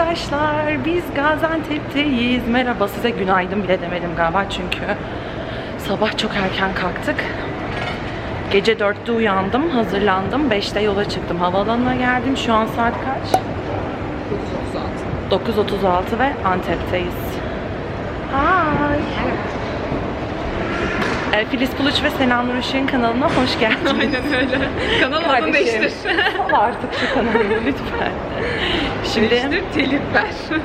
arkadaşlar. Biz Gaziantep'teyiz. Merhaba size günaydın bile demedim galiba çünkü sabah çok erken kalktık. Gece 4'te uyandım, hazırlandım. 5'te yola çıktım. Havaalanına geldim. Şu an saat kaç? 9.36 ve Antep'teyiz. Hi. Ee, Filiz Buluç ve Senan Nur Işık'ın kanalına hoş geldiniz. Aynen öyle. Kanal adını değiştir. Al artık şu kanalı lütfen. Şimdi Değiştir, telif ver.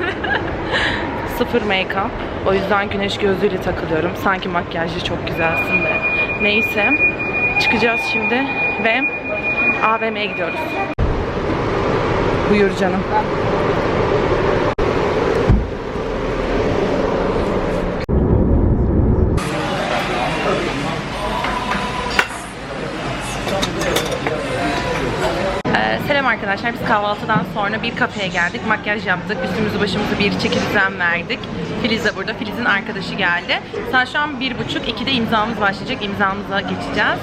sıfır make-up. O yüzden güneş gözlüğüyle takılıyorum. Sanki makyajlı çok güzelsin de. Neyse. Çıkacağız şimdi ve AVM'ye gidiyoruz. Buyur canım. Selam arkadaşlar. Biz kahvaltıdan sonra bir kafeye geldik. Makyaj yaptık. Üstümüzü başımızı bir çeki düzen verdik. Filiz de burada. Filiz'in arkadaşı geldi. Saat şu an bir buçuk. İkide imzamız başlayacak. İmzamıza geçeceğiz.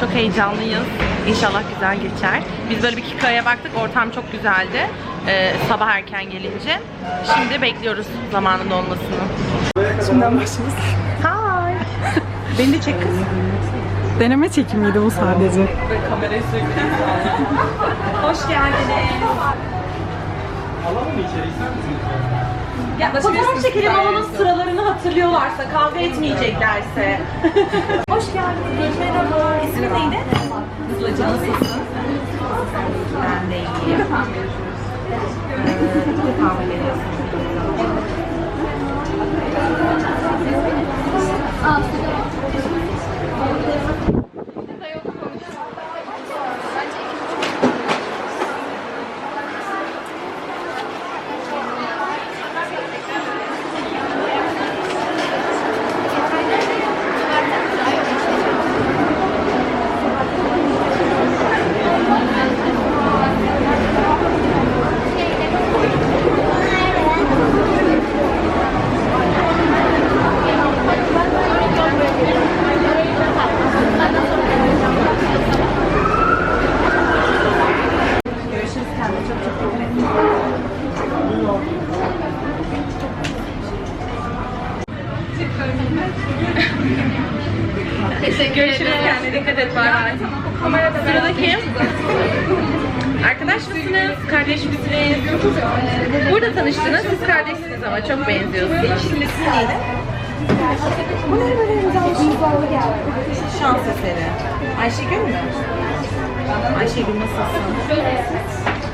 Çok heyecanlıyız. İnşallah güzel geçer. Biz böyle bir Kika'ya baktık. Ortam çok güzeldi. Ee, sabah erken gelince. Şimdi bekliyoruz zamanın olmasını. Şimdiden başlıyoruz. Hi. Beni de çek kız. Deneme çekimiydi bu sadece. Hoş geldiniz. Fotoğraf çekelim alalım sıralarını hatırlıyorlarsa, kavga etmeyeceklerse. Hoş geldiniz. Merhaba. İsmi neydi? Hızlıca nasılsın? Ben de iyiyim. İlk defa mı geliyorsun? Görüşürüz kendine çok çok dikkat et. Görüşürüz kendine dikkat et bay bay. Sırada kim? Arkadaş mısınız? Kardeş misiniz? Burada tanıştınız. Siz kardeşsiniz ama çok benziyorsunuz. Bu ne böyle Şans eseri. Ayşegül mü? Ayşegül nasılsın?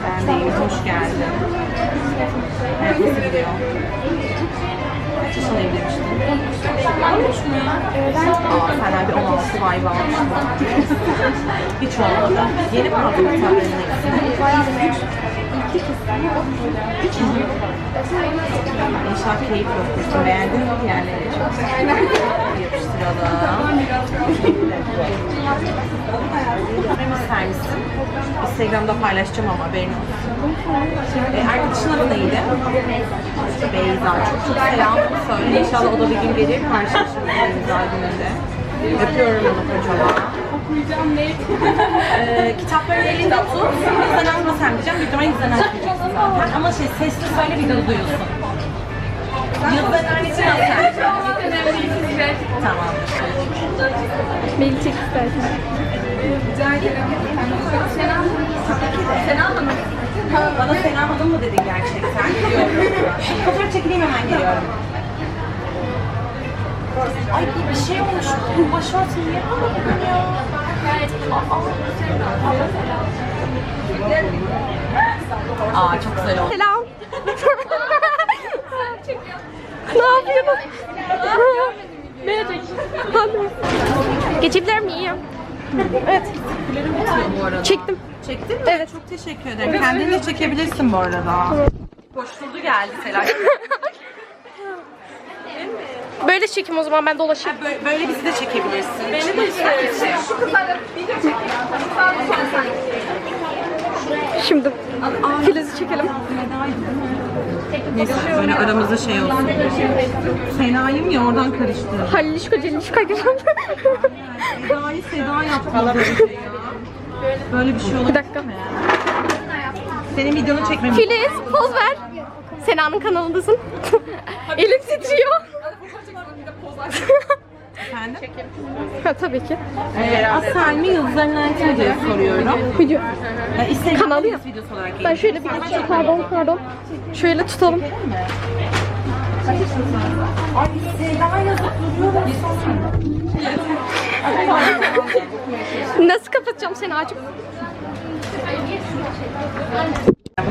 Ben de iyiyim, hoş geldin. Evet, nasıl gidiyor? Kaç yaşına evlenmiştin? Olmuş mu ya? Aa, senden bir 16 vibe almıştım. Hiç olmadı. Yeni mi aldın kitapların hepsini? İnşallah keyif yok. Beğendin mi yerleri? Yapıştıralım. İster misin? Instagram'da paylaşacağım ama haberin olsun. E, arkadaşın adı neydi? Beyza. Çok çok selam söyle. İnşallah o da bir gün gelir karşılaşırız Beyza gününde. Öpüyorum onu kocaman. Ee, kitapların elinde tut. Bizden alma sen diyeceğim. Büyük ihtimalle bizden almayacaksın zaten. Ama şey sesli söyle bir de duyuyorsun. Yıldızların annesi al sen. Tamam. Beni çek istersen. Bana selam hanım mı dedin gerçekten? Fotoğraf çekileyim hemen geliyorum. Ay bir şey olmuş. Bu başörtü niye böyle ya? Aa. Çok güzel oldu. Selam. ne yapıyorsun? Çek. Geçebilir miyim? Evet. bu arada. Çektim. Çektin mi? Evet. Çok teşekkür ederim. Kendini de çekebilirsin bu arada. Koşturdu geldi Selaş. Böyle çekim o zaman ben dolaşayım. Böyle, böyle bizi de çekebilirsin. Beni de Şimdi Filiz'i çekelim. Neyse böyle aramızda şey olsun. Sena'yım ya oradan karıştı. Hallişko Celişko gibi. Seda'yı Seda yaptı böyle bir şey. Böyle bir şey olabilir Bir dakika. Senin videonu çekmemi Filiz poz ver. Sena'nın kanalındasın. Elim titriyor. Tabii ki. Ee, Asal mi Yıldızlar'ın mi diye soruyorum. Video. Ee, Kanalı ya. videosu olarak Ben şöyle bir pardon pardon. Şöyle tutalım. Nasıl kapatacağım seni acım?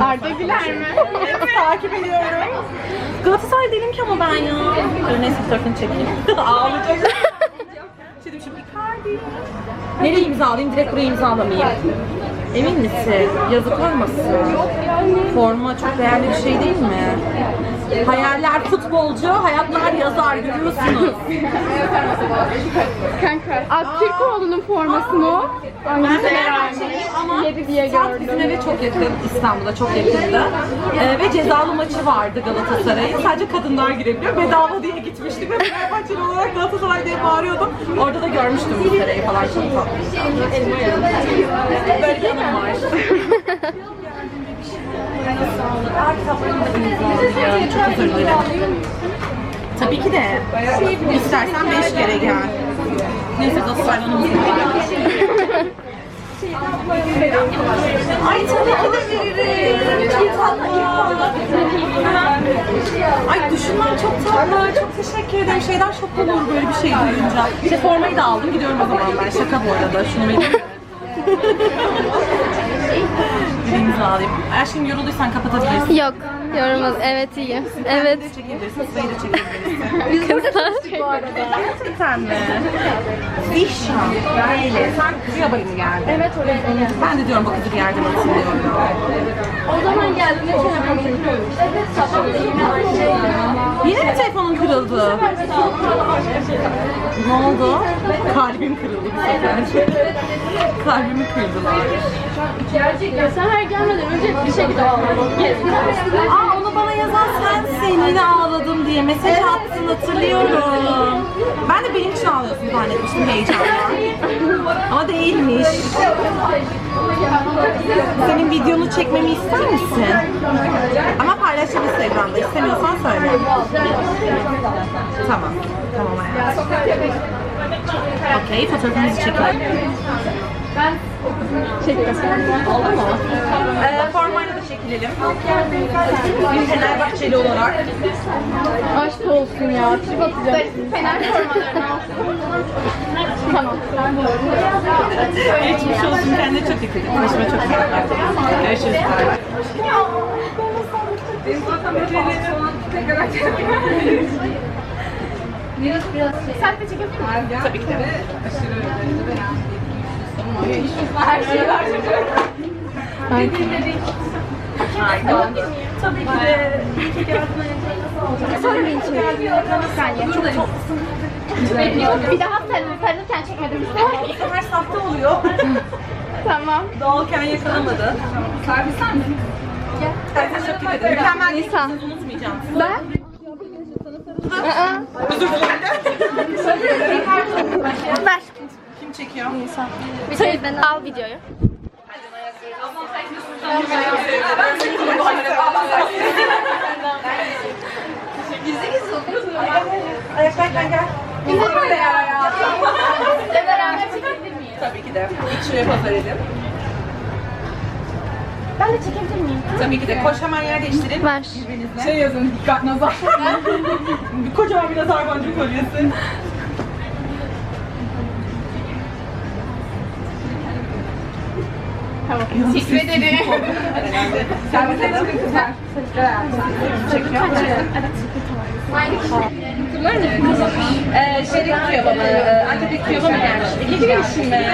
Arda Güler mi? takip ediyorum. Galatasaray değilim ki ama ben ya. Neyse fotoğrafını çekeyim. Ağlayacağım. Nereye imzalayayım? Direkt buraya imzalamayayım. Emin misin? Yazık olmasın. Forma çok değerli bir şey değil mi? Hayaller futbolcu, hayatlar yazar görüyorsunuz. Kanka. Aktürkoğlu'nun forması mı o? Ben Fenerbahçeliyim ama Yedi diye saat bizim eve çok yakın, İstanbul'a çok yakındı. Ee, ve cezalı maçı vardı Galatasaray'ın. Sadece kadınlar girebiliyor. Bedava diye gitmiştik ve Fenerbahçeli olarak Galatasaray diye bağırıyordum. Orada da görmüştüm bu falan çok tatlı. Böyle bir anım var. Aa, kitaplarımı da imzalayacağım. Çok özür dilerim. Tabii ki de. İstersen beş kere gel. Neyse Galatasaray'dan unutma. Ay tabii ki de veririm. Ay düşünmem çok tatlı. Çok teşekkür ederim. Şeyden şok olur böyle bir şey duyunca. İşte formayı da aldım. Gidiyorum o zaman ben. Şaka bu arada. Şunu vereyim. İmza alayım. Eğer şimdi yorulduysan kapatabilirsin. Yok. Yorulmaz. Evet iyi. Evet. Kendini de çekebilirsin. Sırayı da çekebilirsin. Kızlar. bu arada. Gerçekten mi? Zişan. Böyle. Sen Kızıyabayı mı geldin? Evet oraya Ben de diyorum bu kızı bir yerden hatırlıyorum. O zaman geldiğinde şey yapmıştım. Evet sabah Yine mi telefonun kırıldı? Ne oldu? Kalbim kırıldı bu sefer. Kalbimi kırdılar. Ya sen her gelmeden önce bir şey onu bana yazan sensin. Yine ağladım diye mesaj attın hatırlıyorum. Ben de benim için ağlıyorsun zannetmiştim heyecanla. Ama değilmiş. Senin videonu çekmemi ister misin? Ama paylaşacağım Instagram'da. İstemiyorsan söyle. Tamam. Tamam hayatım. Okey, fotoğrafımızı çekelim. Oldu mu? Ee, formayla da çekilelim. Bir Fenerbahçeli olarak. Aşk olsun ya. Trip atacağım. Fener formalarını al. Tamam. Geçmiş olsun. Kendine çok dikkat et. Başıma çok et. Görüşürüz. Sen de çekebilir Tabii ki de. Her şey var. Harika. Tabii ki de. İyi ki geldin. Sonra beni çek. Bir saniye. Çok tatlısın. Bir daha sarıl, sarılırken çekmedim. Bu sefer sahte oluyor. tamam. Doğalken yakalamadı. Servis sen mi? Kendine çok dikkat et. Mükemmel bir insan, unutmayacağım. Ben? Özür dilerim. Ver. Çekiyor? Bir şey ben al videoyu. Ayaklarken gel. Biz de böyle ya. Sizle beraber çekebilir miyiz? Tabii ki de. İlk şuraya pazar edin. Ben de çekebilir miyim? Tabii ki de. Koş hemen yer değiştirin. Ver. Şey yazın, dikkat nazar. bir kocaman bir nazar boncuğu kolyesi. Teşekkür ederim. Sen bize çıkın kızlar. Çekiyor ee, şeyde kıyaba mı? Ee, Antep'te kıyaba mı gelmiş? İkinci gelişim mi?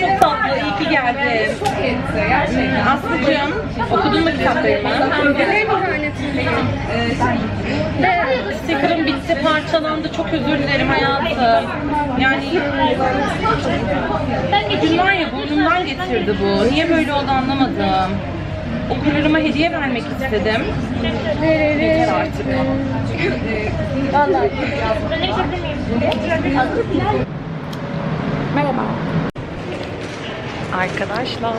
Çok tatlı, iyi ki geldin. Çok yetsi, gerçekten. Aslıcığım, okudun mu kitaplarımı? Ee, şey, sticker'ım bitti, parçalandı. Çok özür dilerim hayatım. Yani Gün var ya burnumdan getirdi bu. Niye böyle oldu anlamadım. Okullarıma hediye vermek istedim. Yeter artık. Arkadaşlar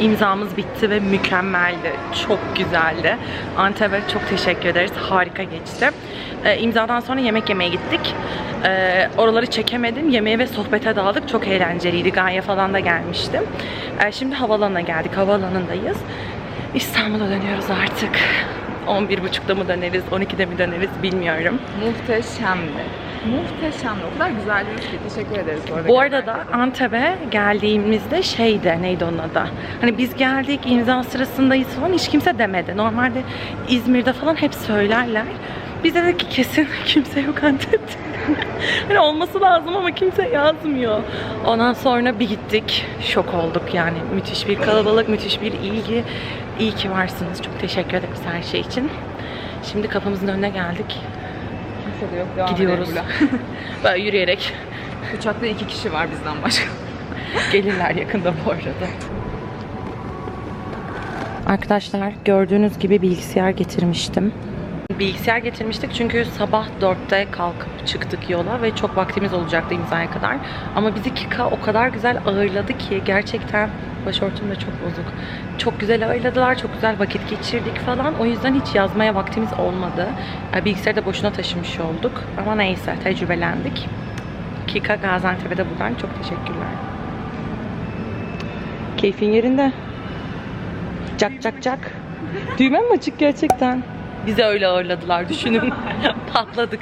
imzamız bitti ve mükemmeldi. Çok güzeldi. Antep'e çok teşekkür ederiz. Harika geçti. Ee, imzadan sonra yemek yemeye gittik. Ee, oraları çekemedim. Yemeğe ve sohbete daldık. Çok eğlenceliydi. Gaye falan da gelmiştim. Ee, şimdi havaalanına geldik. Havaalanındayız. İstanbul'a dönüyoruz artık. 11.30'da mı döneriz, 12'de mi döneriz bilmiyorum. Muhteşemdi. Muhteşemdi. O kadar güzeldiniz ki. Teşekkür ederiz bu arada. Bu arada da Antep'e geldiğimizde şeydi neydi onun adı? Hani biz geldik imza sırasındayız falan hiç kimse demedi. Normalde İzmir'de falan hep söylerler. Biz dedik ki kesin kimse yok Antep'te. hani olması lazım ama kimse yazmıyor. Ondan sonra bir gittik. Şok olduk yani. Müthiş bir kalabalık, müthiş bir ilgi. İyi ki varsınız. Çok teşekkür ederiz her şey için. Şimdi kapımızın önüne geldik. Kimse de yok. Devam Gidiyoruz. Böyle yürüyerek. Uçakta iki kişi var bizden başka. Gelirler yakında bu arada. Arkadaşlar gördüğünüz gibi bilgisayar getirmiştim. Bilgisayar getirmiştik çünkü sabah 4'te kalkıp çıktık yola ve çok vaktimiz olacaktı imzaya kadar. Ama bizi Kika o kadar güzel ağırladı ki gerçekten başörtüm de çok bozuk. Çok güzel ağırladılar, çok güzel vakit geçirdik falan. O yüzden hiç yazmaya vaktimiz olmadı. Yani Bilgisayarı da boşuna taşımış olduk. Ama neyse tecrübelendik. Kika Gaziantep'e de buradan çok teşekkürler. Keyfin yerinde. Cak cak cak. Düğmem mi açık gerçekten? Bizi öyle ağırladılar düşünün. Patladık.